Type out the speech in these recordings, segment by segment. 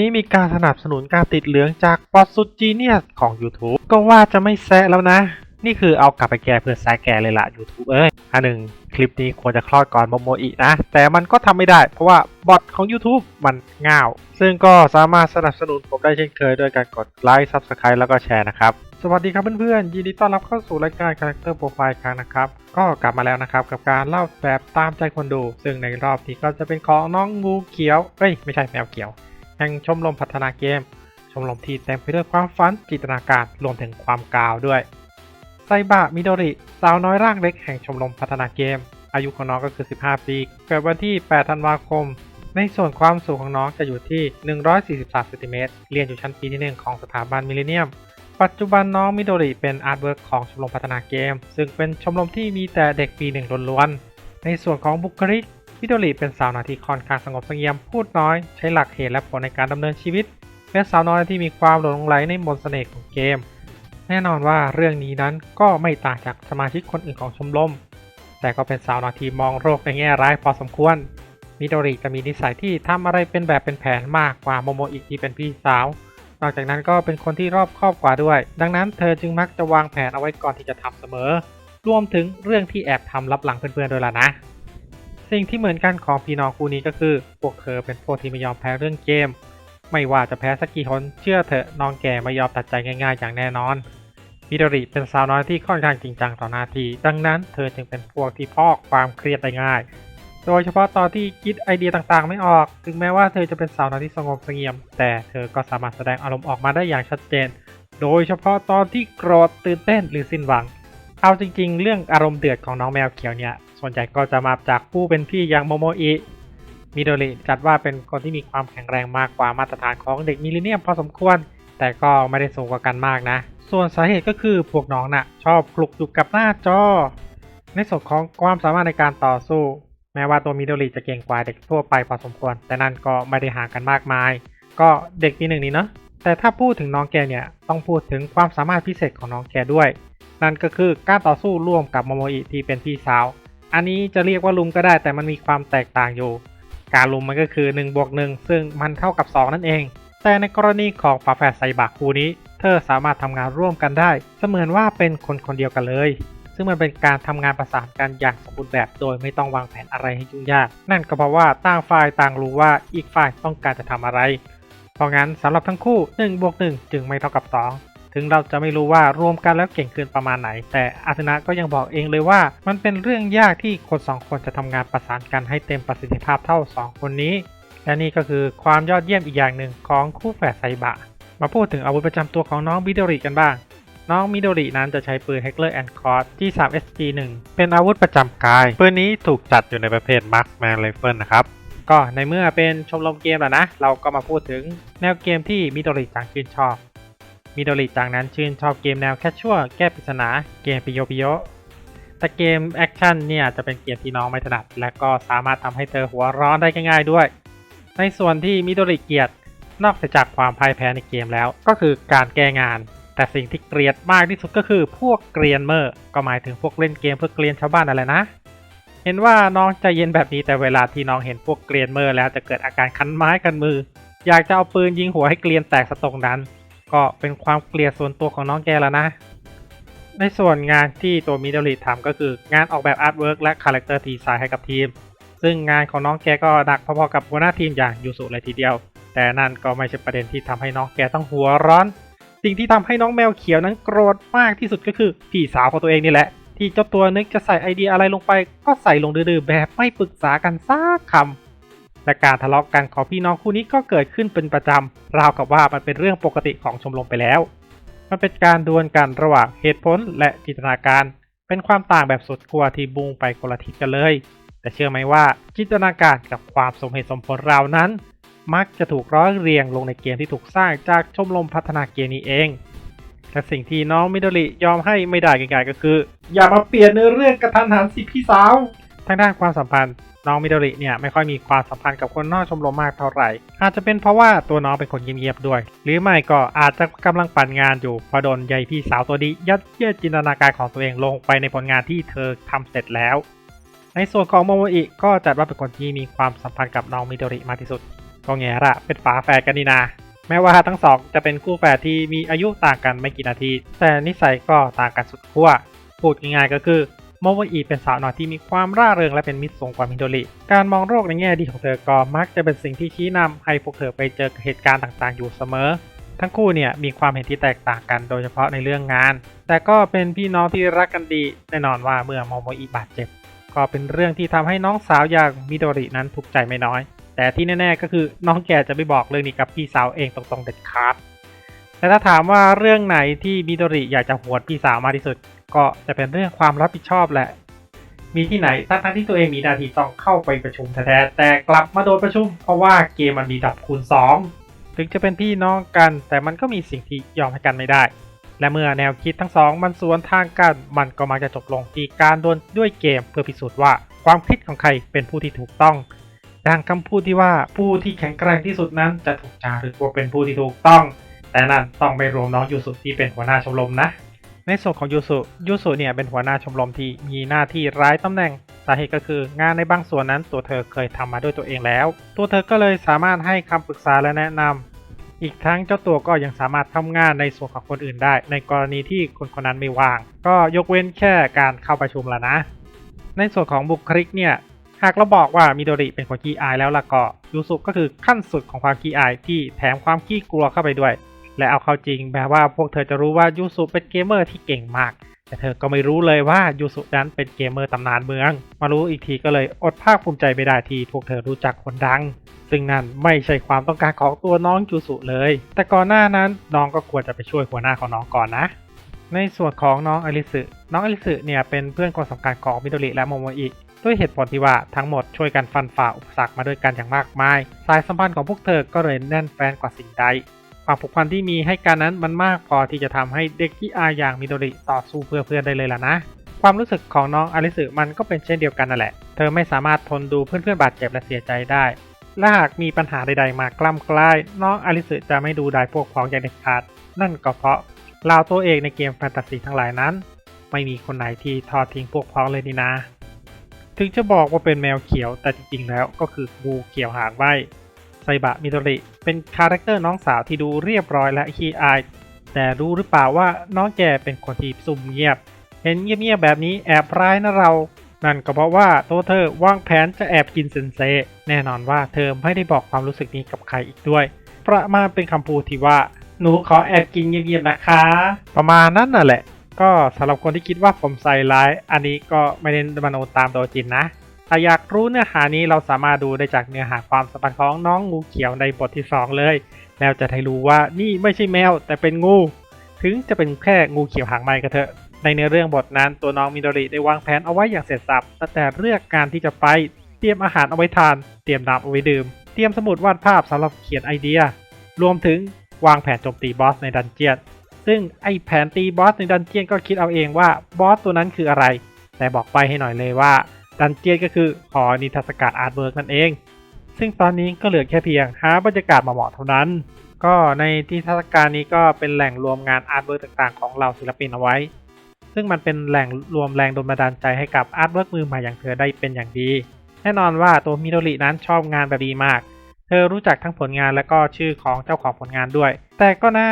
นี้มีการสนับสนุนการติดเหลืองจากปอสุดจีเนียสของ YouTube ก็ว่าจะไม่แซะแล้วนะ นี่คือเอากลับไปแก้เพื่อแซะแกเลยล่ะ YouTube เอ้ย อันหนึ่งคลิปนี้ควรจะคลอดก่อนโมโมอีนะ แต่มันก็ทำไม่ได้ เพราะว่าบอทของ YouTube มันง่าว ซึ่งก็สามารถสนับสนุนผมได้เช่นเคยด้วยการกดไลค์ Subscribe แล้วก็แชร์นะครับสวัสดีครับเพื่อนๆ ยินดีต้อนรับเข้าสู่รายการ Character Profile ครั้งนะครับ ก็กลับมาแล้วนะครับ กับการเล่าแบบตามใจคนดู ซึ่งในรอบนี้ก็จะเป็นของน้องงูเขียว เอ้ย ไม่ใช่แมวเขียว แห่งชมรมพัฒนาเกม ชมรมที่เต็มไปด้วยความฝันจินตนาการรวมถึงความกาวด้วยไซบะมิโดริ สาวน้อยร่างเล็กแห่งชมรมพัฒนาเกม อายุของน้องก็คือ 15 ปี เกิดวันที่ 8 ธันวาคม ในส่วนความสูงของน้องจะอยู่ที่ 143เซนติเมตรเรียนอยู่ชั้นปีที่ 1 ของสถาบันมิเลเนียม ปัจจุบันน้องมิโดริเป็นอาร์ตเวิร์กของชมรมพัฒนาเกม ซึ่งเป็นชมรมที่มีแต่เด็กปีหนึ่งล้วนๆในส่วนของบุคลิก มิโดริเป็นสาวน้อยที่ค่อนข้างสงบเสงี่ยมพูดน้อย ใช้หลักเหตุและผลในการดำเนินชีวิต เป็นสาวน้อยที่มีความหลงไหลในมนต์เสน่ห์ของเกม แน่นอนว่าเรื่องนี้นั้นก็ไม่ต่างจากสมาชิกคนอื่นของชมรม แต่ก็เป็นสาวน้อยที่มองโลกในแง่ร้ายพอสมควร มิโดริจะมีนิสัยที่ทำอะไรเป็นแบบเป็นแผนมากกว่าโมโมอิที่เป็นพี่สาวนอกจากนั้นก็เป็นคนที่รอบคอบกว่าด้วย ดังนั้นเธอจึงมักจะวางแผนเอาไว้ก่อนที่จะทำเสมอ รวมถึงเรื่องที่แอบทำลับหลังเพื่อนๆด้วยล่ะนะ สิ่งที่เหมือนกันของพี่น้องคู่นี้ก็คือ พวกเธอเป็นพวกที่ไม่ยอมแพ้เรื่องเกม ไม่ว่าจะแพ้สักกี่หนเชื่อเถอะน้องแกไม่ยอมตัดใจง่ายๆ อย่างแน่นอนมิโดริเป็นสาวน้อยที่ค่อนข้างจริงจังต่อหน้าที่ดังนั้นเธอจึงเป็นพวกที่พอกความเครียดได้ง่าย โดยเฉพาะตอนที่คิดไอเดียต่างๆ ไม่ออก ถึงแม้ว่าเธอจะเป็นสาวน้อยที่สงบเสงี่ยม แต่เธอก็สามารถแสดงอารมณ์ออกมาได้อย่างชัดเจน โดยเฉพาะตอนที่โกรธตื่นเต้นหรือสิ้นหวัง เอาจริงๆ เรื่องอารมณ์เดือดของน้องแมวเขียวเนี่ย ส่วนใหญ่ก็จะมาจากผู้เป็นพี่อย่างโมโมอิมิโดริจัดว่าเป็นคนที่มีความแข็งแรงมากกว่ามาตรฐานของเด็กมิลเลนเนียมพอสมควร แต่ก็ไม่ได้สูงกว่ากันมากนะ ส่วนสาเหตุก็คือพวกน้องน่ะ ชอบคลุกอยู่กับหน้าจอ ในส่วนของความสามารถในการต่อสู้ แม้ว่าตัวมิโดริจะเก่งกว่าเด็กทั่วไปพอสมควร แต่นั่นก็ไม่ได้ห่างกันมากมาย ก็เด็กปีหนึ่งนี้เนาะแต่ถ้าพูดถึงน้องแกเนี่ยต้องพูดถึงความสามารถพิเศษของน้องแกด้วย นั่นก็คือการต่อสู้ร่วมกับโมโมอิที่เป็นพี่สาว อันนี้จะเรียกว่าลุมก็ได้แต่มันมีความแตกต่างอยู่ การลุมมันก็คือ1บวก1ซึ่งมันเท่ากับ 2 นั่นเอง แต่ในกรณีของฝาแฝดไซบะคู่นี้ เธอสามารถทำงานร่วมกันได้ เสมือนว่าเป็นคนคนเดียวกันเลย ซึ่งมันเป็นการทำงานประสานกันอย่างสมบูรณ์แบบโดยไม่ต้องวางแผนอะไรให้ยุ่งยาก นั่นก็เพราะว่าต่างฝ่ายต่างรู้ว่าอีกฝ่ายต้องการจะทำอะไร เพราะงั้นสำหรับทั้งคู่1บวก1จึงไม่เท่ากับ 2 ถึงเราจะไม่รู้ว่ารวมกันแล้วเก่งขึ้นประมาณไหน แต่อาสนะก็ยังบอกเองเลยว่ามันเป็นเรื่องยากที่คนสองคนจะทำงานประสานกันให้เต็มประสิทธิภาพเท่า 2 คนนี้ และนี่ก็คือความยอดเยี่ยมอีกอย่างหนึ่งของคู่แฝดไซบะ มาพูดถึงอาวุธประจำตัวของน้องมิโดริกันบ้าง น้องมิโดรินั้นจะใช้ปืน Heckler and Koch G3SG1 เป็นอาวุธประจำกาย ปืนนี้ถูกจัดอยู่ในประเภท Markman Rifle นะครับก็ในเมื่อเป็นชมรมเกมแล้วนะ เราก็มาพูดถึงแนวเกมที่มิโดริจังชื่นชอบ มิโดริจังนั้นชื่นชอบเกมแนวแคชชัวแก้ปริศนาเกมปิโยปิโยแต่เกมแอคชั่นเนี่ยจะเป็นเกมที่น้องไม่ถนัด และก็สามารถทำให้เธอหัวร้อนได้ง่ายๆด้วย ในส่วนที่มิโดริเกียดนอกจากความพ่ายแพ้ในเกมแล้ว ก็คือการแก้งาน แต่สิ่งที่เกลียดมากที่สุดก็คือพวกเกรียนเมอร์ก็หมายถึงพวกเล่นเกมเพื่อเกลียนชาวบ้านอะไรนะ เห็นว่าน้องใจเย็นแบบนี้แต่เวลาที่น้องเห็นพวกเกรียนเมอร์แล้วจะเกิดอาการคันไม้คันมือ อยากจะเอาปืนยิงหัวให้เกลียนแตกสตรงนั้น ก็เป็นความเกลียดส่วนตัวของน้องแกแล้วนะ ในส่วนงานที่ตัวมิโดริทำก็คืองานออกแบบอาร์ตเวิร์กและคาแรคเตอร์ดีไซน์ให้กับทีม ซึ่งงานของน้องแกก็หนักพอๆกับหัวหน้าทีมอย่างยูสุเลยทีเดียว แต่นั่นก็ไม่ใช่ประเด็นที่ทำให้น้องแกต้องหัวร้อน สิ่งที่ทำให้น้องแมวเขียวนั้นโกรธมากที่สุดก็คือพี่สาวของตัวเองนี่แหละ ที่เจ้าตัวนึกจะใส่ไอเดียอะไรลงไป ก็ใส่ลงดื้อๆแบบไม่ปรึกษากันสักคำ และการทะเลาะกันของพี่น้องคู่นี้ก็เกิดขึ้นเป็นประจำราวกับว่ามันเป็นเรื่องปกติของชมรมไปแล้ว มันเป็นการดวลกันระหว่างเหตุผลและจินตนาการ เป็นความต่างแบบสุดขั้วที่บุงไปคนละทิศกันเลย แต่เชื่อไหมว่าจินตนาการกับความสมเหตุสมผลเรานั้น มักจะถูกร้อยเรียงลงในเกมที่ถูกสร้างจากชมรมพัฒนาเกมนี้เองและสิ่งที่น้องมิโดริยอมให้ไม่ได้ง่ายๆก็คือ อย่ามาเปลี่ยนเนื้อเรื่องกระทันหันสิพี่สาว ทางด้านความสัมพันธ์น้องมิโดริเนี่ยไม่ค่อยมีความสัมพันธ์กับคนนอกชมรมมากเท่าไหร่ อาจจะเป็นเพราะว่าตัวน้องเป็นคนเงียบๆด้วย หรือไม่ก็อาจจะกำลังปั่นงานอยู่พอโดนใยพี่สาวตัวดียัดเยียดจินตนาการของตัวเองลงไปในผลงานที่เธอทำเสร็จแล้ว ในส่วนของโมโมอิก็จัดว่าเป็นคนที่มีความสัมพันธ์กับน้องมิโดริมากที่สุดก็แง่ละเป็นฝาแฝดกันนี่นาแม้ว่าทั้งสองจะเป็นคู่แฝดที่มีอายุต่างกันไม่กี่นาที แต่นิสัยก็ต่างกันสุดขั้วพูดง่ายๆก็คือ โมโมอิเป็นสาวน้อยที่มีความร่าเริงและเป็นมิตรสงกว่ามิโดริการมองโลกในแง่ดีของเธอก็มักจะเป็นสิ่งที่ชี้นำให้พวกเธอไปเจอเหตุการณ์ต่างๆ อยู่เสมอ ทั้งคู่เนี่ยมีความเห็นที่แตกต่างกันโดยเฉพาะในเรื่องงาน แต่ก็เป็นพี่น้องที่รักกันดีแน่นอนว่าเมื่อโมโมอิบาดเจ็บ ก็เป็นเรื่องที่ทำให้น้องสาวอย่างมิโดรินั้นทุกข์ใจไม่น้อย แต่ที่แน่ๆก็คือน้องแกจะไม่บอกเรื่องนี้กับพี่สาวเองตรงๆเด็ดขาดแต่ถ้าถามว่าเรื่องไหนที่มิโดริอยากจะหวดพี่สาวมากที่สุด ก็จะเป็นเรื่องความรับผิดชอบแหละ มีที่ไหนทั้งที่ตัวเองมีนาทีต้องเข้าไปประชุมแท้แต่กลับมาโดนประชุม เพราะว่าเกมมันมีดับคูณ 2 ถึงจะเป็นพี่น้องกัน แต่มันก็มีสิ่งที่ยอมให้กันไม่ได้ และเมื่อแนวคิดทั้งสองมันสวนทางกัน มันก็มักจะจบลงที่การดวลด้วยเกมเพื่อพิสูจน์ว่าความคิดของใครเป็นผู้ที่ถูกต้องดังคำพูดที่ว่าผู้ที่แข็งแกร่งที่สุดนั้นจะถูกจารึกว่าเป็นผู้ที่ถูกต้อง แต่นั่นต้องไปรวมน้องยูสุที่เป็นหัวหน้าชมรมนะ ในส่วนของยูสุยูสุเนี่ยเป็นหัวหน้าชมรมที่มีหน้าที่ร้ายตำแหน่งสาเหตุก็คืองานในบางส่วนนั้นตัวเธอเคยทำมาด้วยตัวเองแล้ว ตัวเธอก็เลยสามารถให้คำปรึกษาและแนะนำอีกทั้งเจ้าตัวก็ยังสามารถทำงานในส่วนของคนอื่นได้ ในกรณีที่คนคนนั้นไม่ว่าง ก็ยกเว้นแค่การเข้าประชุมแล้วนะ ในส่วนของบุคลิกเนี่ยหากเราบอกว่ามิโดริเป็นคนขี้อายแล้วล่ะก็ยูสุก็คือขั้นสุดของความขี้อายที่แถมความขี้กลัวเข้าไปด้วย และเอาเข้าจริงแม้ว่าพวกเธอจะรู้ว่ายูสุเป็นเกมเมอร์ที่เก่งมาก แต่เธอก็ไม่รู้เลยว่ายูสุนั้นเป็นเกมเมอร์ตำนานเมือง มารู้อีกทีก็เลยอดภาคภูมิใจไม่ได้ที่พวกเธอรู้จักคนดัง ซึ่งนั่นไม่ใช่ความต้องการของตัวน้องจูสุเลย แต่ก่อนหน้านั้นน้องก็ควรจะไปช่วยหัวหน้าของน้องก่อนนะ ในส่วนของน้องอลิสึน้องอลิสึเนี่ยเป็นเพื่อนคนสำคัญของมิโดริและโมโมอิด้วยเหตุผลที่ว่าทั้งหมดช่วยกันฟันฝ่าอุปสรรคมาด้วยกันอย่างมากมาย สายสัมพันธ์ของพวกเธอก็เลยแน่นแฟนกว่าสิ่งใด ความผูกพันที่มีให้กันนั้นมันมากพอที่จะทำให้เด็กที่อาอย่างมิโดริต่อสู้เพื่อเพื่อนได้เลยล่ะนะ ความรู้สึกของน้องอลิสึมันก็เป็นเช่นเดียวกันนั่นแหละ เธอไม่สามารถทนดูเพื่อนๆบาดเจ็บและเสียใจได้ และหากมีปัญหาใดๆมากล้ำกล้ายน้องอลิสึจะไม่ดูได้พวกพ้องอย่างเด็ดขาด นั่นก็เพราะลาวตัวเองในเกมแฟนตาซีทั้งหลายนั้น ไม่มีคนไหนที่ทอดทิ้งพวกพ้องเลยนี่นาถึงจะบอกว่าเป็นแมวเขียวแต่จริงๆแล้วก็คืองูเขียวหางไหวไซบะมิโดริ เป็นคาแรคเตอร์น้องสาวที่ดูเรียบร้อยและขี้อาย แต่รู้หรือเปล่าว่าน้องแกเป็นคนที่ซุ่มเงียบ เห็นเงียบๆแบบนี้แอบร้ายนะเรา นั่นก็เพราะว่าตัวเธอวางแผนจะแอบกินเซนเซ แน่นอนว่าเธอไม่ได้บอกความรู้สึกนี้กับใครอีกด้วย ประมาณเป็นคำพูดที่ว่า หนูขอแอบกินเงียบๆนะคะ ประมาณนั้นน่ะแหละ ก็สำหรับคนที่คิดว่าผมใส่ร้าย อันนี้ก็ไม่ได้มโนตามโดยจินนะ ถ้าอยากรู้เนื้อหานี้เราสามารถดูได้จากเนื้อหาความสัมพันธ์ของน้องงูเขียวในบทที่ 2 เลย แล้วจะได้รู้ว่านี่ไม่ใช่แมวแต่เป็นงู ถึงจะเป็นแค่งูเขียวหางไหมก็เถอะ ในเนื้อเรื่องบทนั้นตัวน้องมิโดริได้วางแผนเอาไว้อย่างเสร็จสับตั้งแต่เลือกการที่จะไป เตรียมอาหารเอาไว้ทาน เตรียมน้ำเอาไว้ดื่ม เตรียมสมุดวาดภาพสำหรับเขียนไอเดีย รวมถึงวางแผนโจมตีบอสในดันเจียน ซึ่งไอแผนตีบอสในดันเจียนก็คิดเอาเองว่าบอสตัวนั้นคืออะไร แต่บอกไปให้หน่อยเลยว่า ดันเจียนก็คือหอนิทรรศการอาร์ตเวิร์กนั่นเอง ซึ่งตอนนี้ก็เหลือแค่เพียงหาบรรยากาศมาเหมาะเท่านั้น ก็ในที่ทรรศการนี้ก็เป็นแหล่งรวมงานอาร์ตเวิร์กต่างๆ ของเหล่าศิลปินเอาไว้ ซึ่งมันเป็นแหล่งรวมแรงดลบันดาลใจให้กับอาร์ตเวิร์กมือใหม่อย่างเธอได้เป็นอย่างดี แน่นอนว่าตัวมิโดรินั้นชอบงานแบบดีมาก เธอรู้จักทั้งผลงานและก็ชื่อของเจ้าของผลงานด้วย แต่ก็นะ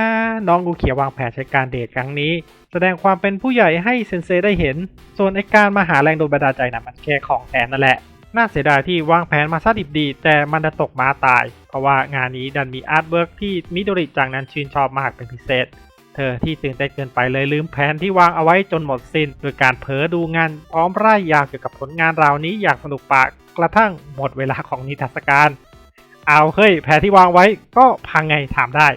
น้องกูเขียววางแผนใช้การเดทครั้งนี้ แสดงความเป็นผู้ใหญ่ให้เซนเซได้เห็น ส่วนไอการมาหาแรงโดนบันดาลใจนะมันแค่ของแทนนั่นแหละ น่าเสียดายที่วางแผนมาซะดิบดี แต่มันดันตกม้าตาย เพราะว่างานนี้ดันมีอาร์ตเวิร์กที่มิโดริจังนั้นชื่นชอบมากเป็นพิเศษ เธอที่ตื่นเต้นเกินไปเลยลืมแผนที่วางเอาไว้จนหมดสิน้น โดยการเผลอดูงานพร้อมไร่ยาวเกี่ยวกับผลงานราวนี้อย่างสนุกปากกระทั่งหมดเวลาของนิทรรศการ เอาเฮ้ยแผนที่วางไว้ก็พังไงถามได้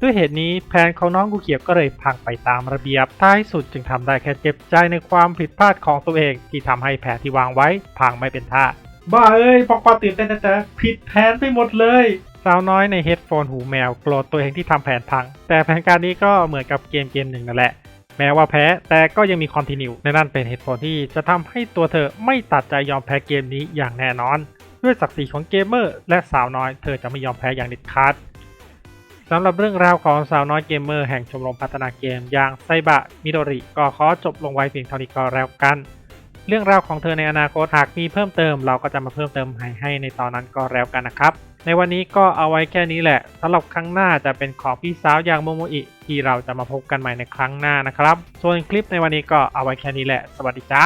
ด้วยเหตุนี้แผนของน้องกูเขียวก็เลยพังไปตามระเบียบท้ายสุดจึงทำได้แค่เจ็บใจในความผิดพลาดของตัวเอง ที่ทำให้แผนที่วางไว้พังไม่เป็นท่าบ้าเอ้ยพอควาตื่นเต้นแต่ผิดแผนไปหมดเลยสาวน้อยในเฮดโฟนหูแมวโกรธตัวเองที่ทำแผนพัง แต่แผนการนี้ก็เหมือนกับเกมเกมหนึ่งนั่นแหละ แม้ว่าแพ้แต่ก็ยังมีคอนติเนียในนั่นเป็นเหตุผลที่จะทำให้ตัวเธอไม่ตัดใจยอมแพ้เกมนี้อย่างแน่นอน ด้วยศักดิ์ศรีของเกมเมอร์และสาวน้อยเธอจะไม่ยอมแพ้อย่างเด็ดขาดสำหรับเรื่องราวของสาวน้อยเกมเมอร์แห่งชมรมพัฒนาเกมอย่างไซบะมิโดริก็ขอจบลงไว้เพียงเท่านี้ก็แล้วกัน เรื่องราวของเธอในอนาคตหากมีเพิ่มเติม เราก็จะมาเพิ่มเติมให้ให้ในตอนนั้นก็แล้วกันนะครับ ในวันนี้ก็เอาไว้แค่นี้แหละสำหรับครั้งหน้าจะเป็นของพี่สาวอย่างโมโมอิที่เราจะมาพบกันใหม่ในครั้งหน้านะครับ ส่วนคลิปในวันนี้ก็เอาไว้แค่นี้แหละ สวัสดีจ้า